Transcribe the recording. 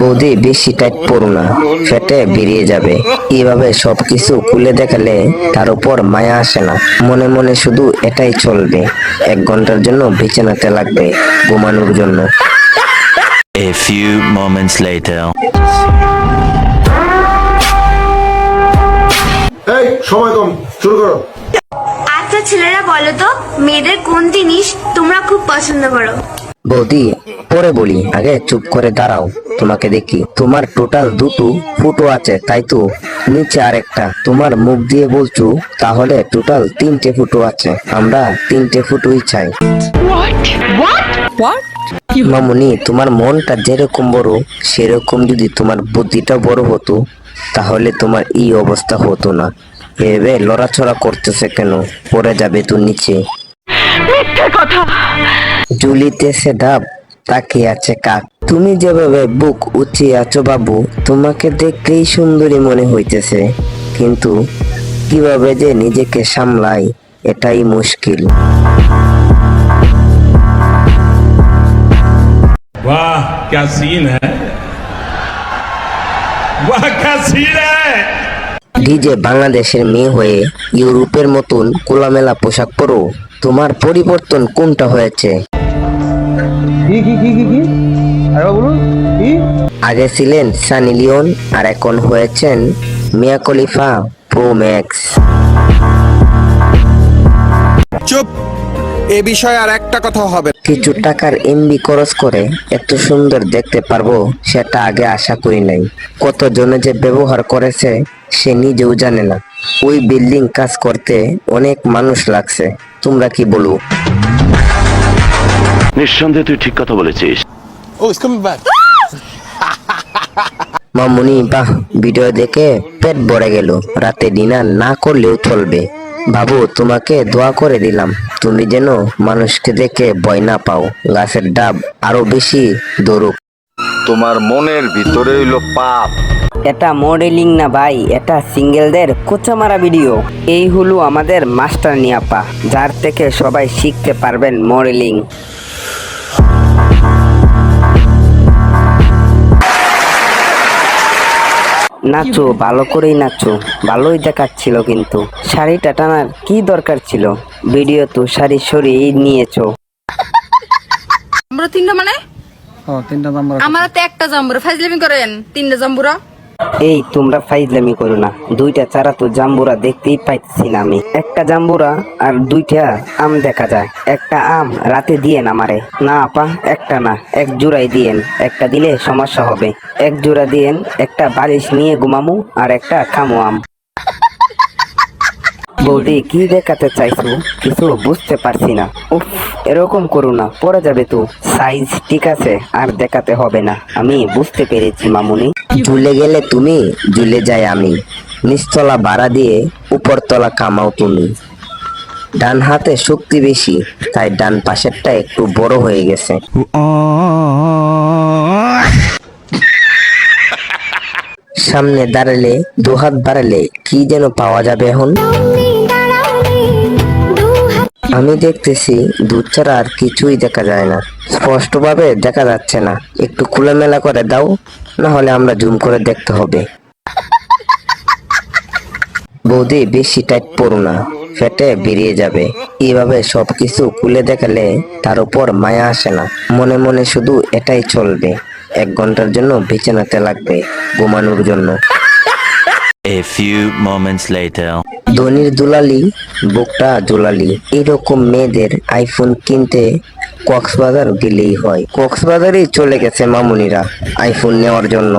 বৌদি বেশি টাইট পড়ো না। ফেটে বেরিয়ে যাবে। এভাবে সবকিছু খুলে দেখালে তার উপর মায়া আসে না। মনে মনে শুধু এটাই চলবে। এক ঘণ্টার জন্য বিছানাতে লাগবে ঘুমানোর জন্য। A few moments later. এই সময় কম। শুরু করো। আচ্ছা ছেলেরা বলো তো মেয়েদের কোন জিনিস তোমরা খুব পছন্দ করো? বৌদি পরে বলি। আগে চুপ করে দাঁড়াও তোমাকে দেখি। তোমার টোটাল দুটো ফুটো আছে তাই তো? নিচে আরেকটা। তোমার মুখ দিয়ে বলছো তাহলে টোটাল তিনটে ফুটো আছে। আমরা তিনটে ফুটোই চাই। মামুনি তোমার মনটা যেরকম বড় সেরকম যদি তোমার বুদ্ধিটা বড় হতো তাহলে তোমার এই অবস্থা হতো না। এভাবে লড়াছড়া করতেছে কেন? পড়ে যাবে তো নিচে। ঝুলিতেছে ডাব তাকিয়ে আছে কাক তুমি যেভাবে বুক উঁচিয়ে আছো বাবু তোমাকে দেখলেই সুন্দরী মনে হইতেছে কিন্তু কিভাবে যে নিজেকে সামলাই এটাই মুশকিল वाह क्या सीन है वाह क्या सीन है ডিজে বাংলাদেশের মেয়ে হয়ে ইউরোপের মতন খোলামেলা পোশাক পরো তোমার পরিবর্তন কোনটা হয়েছে কি কি কি কি কি? আরেকবার বলুন কি? আগে ছিলেন সানি লিওন আর এখন হয়েছেন মিয়া খলিফা প্রো ম্যাক্স। চুপ এ বিষয়ে আর একটা কথা হবে। কিছু টাকার এমবি খরচ করে এত সুন্দর দেখতে পারব সেটা আগে আশা করি নাই। কতজনে যে ব্যবহার করেছে সে নিজেও জানে না। ওই বিল্ডিং কাজ করতে অনেক মানুষ লাগছে তোমরা কি বলো? নিঃসন্দেহে তুই ঠিক কথা বলেছিস। ও ইস কামিং ব্যাক মামুনি বাহ ভিডিও দেখে পেট ভরে গেল। রাতে ডিনার না করলেও চলবে। বাবু তোমাকে দোয়া করে দিলাম। তুমি যেন মানুষকে দেখে ভয় না পাও। গাছের ডাব আরও বেশি দৌড়ুক তোমার মনের ভিতরে হইল পাপ। এটা মডেলিং না ভাই এটা সিঙ্গেলদের কোচা মারা ভিডিও এই হলো আমাদের মাস্টার নিয়াপা যার থেকে সবাই শিখতে পারবেন মডেলিং নাচো ভালো করেই নাচো। ভালোই দেখাচ্ছিল কিন্তু। শাড়িটা টানার কি দরকার ছিল? ভিডিও তো শাড়ি সরিয়ে নিয়েছো। আমরা তিনটা মানে? আমার তো একটা জাম্বুরা। ফাইজলামি করেন তিনটা জাম্বুরা। এই তোমরা ফাইজলামি করো না। দুইটা চারা তো জাম্বুরা দেখতেই পাইতেছি না আমি। একটা জাম্বুরা আর দুইটা আম দেখা যায়। একটা আম রাতে দিয়ে না মারে না আপা, একটা না। এক জোড়াই দিয়েন। একটা দিলে সমস্যা হবে। এক জোড়া দিয়েন, একটা বালিশ নিয়ে ঘুমামু আর একটা খামু আম। বৌদি, কি দেখাতে চাইছো? কিছু বুঝতে পারছি না। উফ, এরকম করো না, পড়ে যাবে তো। সাইজ ঠিক আছে, আর দেখাতে হবে না। আমি বুঝতে পেরেছি, মামুনি। ঝুলে গেলে তুমি, ঝুলে যাই আমি। নিচতলা ভাড়া দিয়ে উপরতলা কামাও তুমি। ডান হাতে শক্তি বেশি, তাই ডান পাশেরটা একটু বড় হয়ে গেছে। সামনে দাঁড়ালে, দুহাত বাড়ালে কি যেন পাওয়া যাবে এখন? আমি দেখতেছি দুধ ছাড়া আর কিছুই দেখা যায় না। স্পষ্টভাবে দেখা যাচ্ছে না। একটু খোলামেলা করে দাও না হলে আমরা জুম করে দেখতে হবে। বৌদি, বেশি টাইট পড়ো না। ফেটে বেরিয়ে যাবে। এভাবে সবকিছু খুলে দেখালে তার উপর মায়া আসে না। মনে মনে শুধু এটাই চলবে। এক ঘণ্টার জন্য বিছানাতে লাগবে, ঘুমানোর জন্য। A few moments later. ধনির দুলালি, বুকটা দুলালি। এরকম মেয়েদের আইফোন কিনতে কক্সবাজার গেলেই হয়। কক্সবাজারেই চলে গেছে মামুনিরা আইফোন নেওয়ার জন্য।